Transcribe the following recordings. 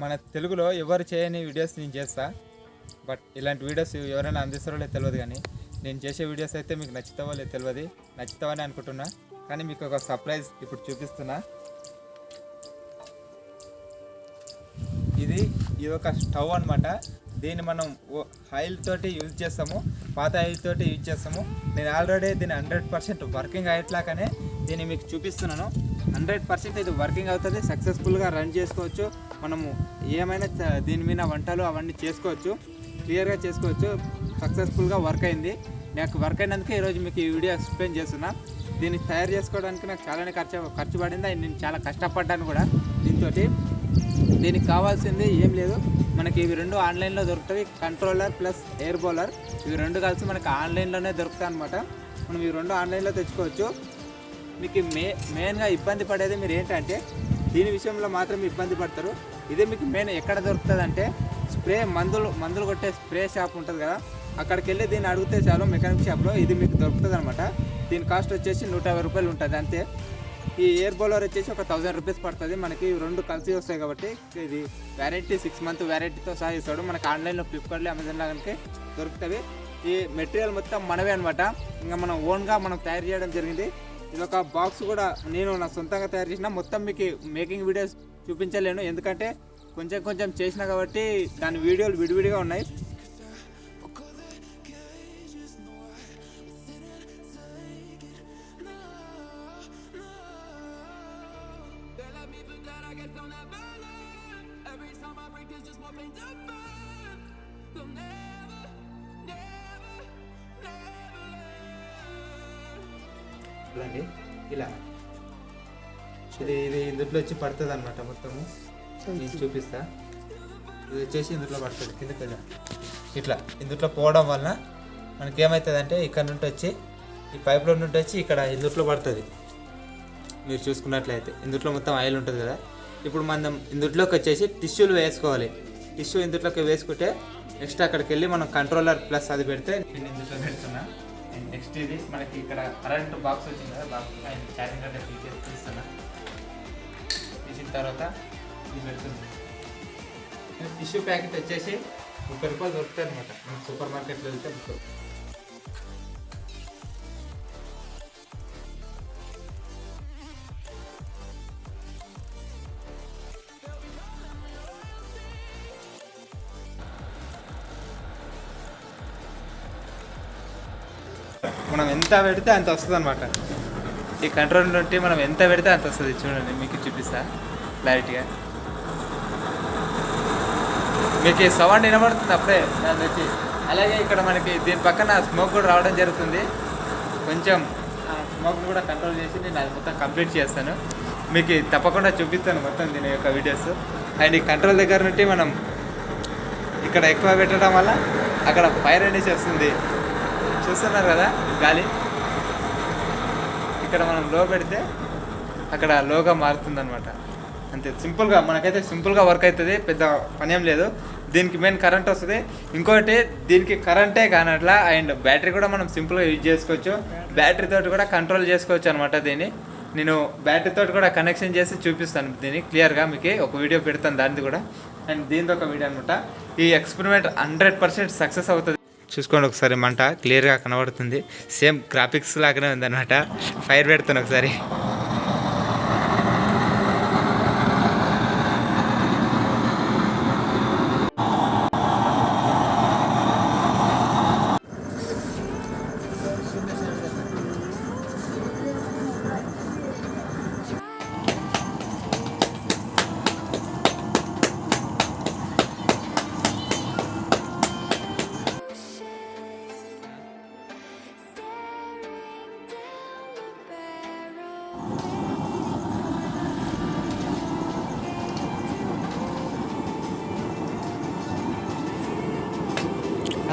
మన తెలుగులో ఎవరు చేయని వీడియోస్ నేను చేస్తా. బట్ ఇలాంటి వీడియోస్ ఎవరైనా అందిస్తారో లేదు తెలియదు కానీ నేను చేసే వీడియోస్ అయితే మీకు నచ్చుతావో లేదు తెలియదు. నచ్చుతావని అనుకుంటున్నా. కానీ మీకు ఒక సర్ప్రైజ్ ఇప్పుడు చూపిస్తున్నా. ఇది ఇది ఒక స్టవ్ అనమాట దీన్ని మనం ఆయిల్ తోటి యూజ్ చేస్తాము. పాత ఆయిల్ తోటి యూజ్ చేస్తాము. నేను ఆల్రెడీ దీన్ని హండ్రెడ్ పర్సెంట్ వర్కింగ్ అయ్యేట్లాగానే దీన్ని మీకు చూపిస్తున్నాను. హండ్రెడ్ పర్సెంట్ ఇది వర్కింగ్ అవుతుంది సక్సెస్ఫుల్గా రన్ చేసుకోవచ్చు. మనము ఏమైనా దీని మీద వంటలు అవన్నీ చేసుకోవచ్చు క్లియర్గా చేసుకోవచ్చు సక్సెస్ఫుల్గా వర్క్ అయింది. నాకు వర్క్ అయినందుకే ఈరోజు మీకు ఈ వీడియో ఎక్స్ప్లెయిన్ చేస్తున్నా. దీన్ని తయారు చేసుకోవడానికి నాకు చాలానే ఖర్చు ఖర్చు పడింది. అండ్ నేను చాలా కష్టపడ్డాను కూడా దీంతో దీనికి కావాల్సింది ఏం లేదు. మనకి ఇవి రెండు ఆన్లైన్లో దొరుకుతాయి కంట్రోలర్ ప్లస్ ఎయిర్ బౌలర్. ఇవి రెండు కలిసి మనకి ఆన్లైన్లోనే దొరుకుతాయి అనమాట మనం ఇవి రెండు ఆన్లైన్లో తెచ్చుకోవచ్చు. మీకు మే మెయిన్గా ఇబ్బంది పడేది మీరు ఏంటంటే దీని విషయంలో మాత్రం ఇబ్బంది పడతారు. ఇదే మీకు మెయిన్ ఎక్కడ దొరుకుతుంది అంటే స్ప్రే మందులు మందులు కొట్టే స్ప్రే షాప్ ఉంటుంది కదా అక్కడికి వెళ్ళి దీన్ని అడిగితే చాలు మెకానిక్ షాప్లో ఇది మీకు దొరుకుతుంది అనమాట దీని కాస్ట్ వచ్చేసి నూట యాభై రూపాయలు ఉంటుంది అంతే. ఈ ఎయిర్ బౌలర్ వచ్చేసి ఒక థౌజండ్ రూపీస్ పడుతుంది. మనకి రెండు కలిసి వస్తాయి కాబట్టి ఇది వ్యారంటీ సిక్స్ మంత్ వ్యారంటీతో సహా ఇస్తాడు. మనకి ఆన్లైన్లో ఫ్లిప్కార్ట్లో అమెజాన్లో కనుక దొరుకుతుంది ఈ మెటీరియల్ మొత్తం మనవే అనమాట ఇంకా మనం ఓన్గా మనం తయారు చేయడం జరిగింది. ఇది ఒక బాక్స్ కూడా నేను నా సొంతంగా తయారు చేసిన. మొత్తం మీకు మేకింగ్ వీడియోస్ చూపించలేను. ఎందుకంటే కొంచెం కొంచెం చేసిన కాబట్టి దాని వీడియోలు విడివిడిగా ఉన్నాయి. చూడండి ఇలా. ఇది ఇది ఇందులో వచ్చి పడుతుంది అనమాట మొత్తము నేను చూపిస్తా. ఇది వచ్చేసి ఇందులో పడుతుంది కిందకి వెళ్ళా ఇట్లా ఇందులో పోవడం వలన మనకి ఏమవుతుంది అంటే ఇక్కడ నుండి వచ్చి ఈ పైప్లో నుండి వచ్చి ఇక్కడ ఇందులో పడుతుంది. మీరు చూసుకున్నట్లయితే ఇందులో మొత్తం ఆయిల్ ఉంటుంది కదా. ఇప్పుడు మనం ఇందులోకి వచ్చేసి టిష్యూలు వేసుకోవాలి. టిష్యూ ఇందులోకి వేసుకుంటే నెక్స్ట్ అక్కడికి వెళ్ళి మనం కంట్రోలర్ ప్లస్ అది పెడితే నేను ఇందులో పెడుతున్నా. నెక్స్ట్ ఇది మనకి ఇక్కడ కరెంట్ బాక్స్ వచ్చింది కదా బాక్స్ ఛార్జింగ్ అంటే ఫీచర్ తీస్తున్నా. తీసిన తర్వాత ఇది పెడుతుంది. టిష్యూ ప్యాకెట్ వచ్చేసి ముప్పై రూపాయలు దొరుకుతాయి అనమాట సూపర్ మార్కెట్లో వెళ్తే ముప్పై మనం ఎంత పెడితే అంత వస్తుంది అనమాట ఈ కంట్రోల్ నుండి మనం ఎంత పెడితే అంత వస్తుంది చూడండి మీకు చూపిస్తా క్లారిటీగా మీకు ఈ సౌండ్ వినబడుతుంది అప్పుడే దాని వచ్చి అలాగే ఇక్కడ మనకి దీని పక్కన స్మోక్ కూడా రావడం జరుగుతుంది. కొంచెం స్మోక్ కూడా కంట్రోల్ చేసి నేను అది మొత్తం కంప్లీట్ చేస్తాను. మీకు తప్పకుండా చూపిస్తాను మొత్తం దీని యొక్క వీడియోస్ అండ్ ఈ కంట్రోల్ దగ్గర నుండి మనం ఇక్కడ ఎక్కువ పెట్టడం వల్ల అక్కడ ఫైర్ అనేసి వస్తుంది. చూస్తున్నారు కదా గాలి. ఇక్కడ మనం లో పెడితే అక్కడ లోగా మారుతుందనమాట అంతే సింపుల్గా మనకైతే సింపుల్గా వర్క్ అవుతుంది పెద్ద పని ఏం లేదు. దీనికి మెయిన్ కరెంట్ వస్తుంది. ఇంకోటి దీనికి కరెంటే కానట్లా అండ్ బ్యాటరీ కూడా మనం సింపుల్గా యూజ్ చేసుకోవచ్చు. బ్యాటరీ తోటి కూడా కంట్రోల్ చేసుకోవచ్చు అనమాట దీన్ని. నేను బ్యాటరీ తోటి కూడా కనెక్షన్ చేసి చూపిస్తాను దీన్ని క్లియర్గా మీకు. ఒక వీడియో పెడతాను దానిది కూడా. అండ్ దీనితో ఒక వీడియో అనమాట ఈ ఎక్స్పెరిమెంట్ హండ్రెడ్ పర్సెంట్ సక్సెస్ అవుతుంది. చూసుకోండి ఒకసారి మంట క్లియర్గా కనబడుతుంది. సేమ్ గ్రాఫిక్స్ లాగానే ఉందన్నమాట. ఫైర్ పెడతాను ఒకసారి.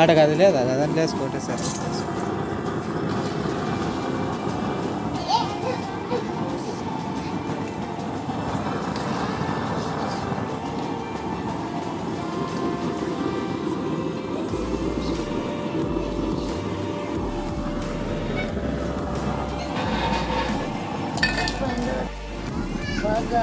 ఆడ కాదు లేదా? అదంతా లేసుకోటే సార్. బాగా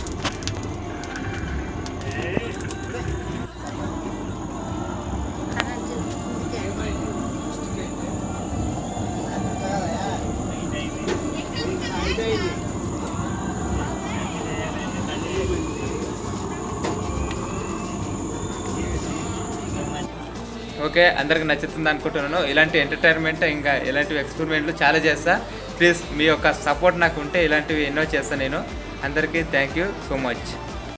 ఓకే అందరికి నచ్చుతుంది అనుకుంటున్నాను. ఇలాంటి ఎంటర్టైన్మెంట్ ఇంకా ఇలాంటివి ఎక్స్పెరిమెంట్లు చాలా చేస్తా. ప్లీజ్ మీ యొక్క సపోర్ట్ నాకు ఉంటే ఇలాంటివి ఎన్నో చేస్తాను నేను. అందరికీ థ్యాంక్ యూ సో మచ్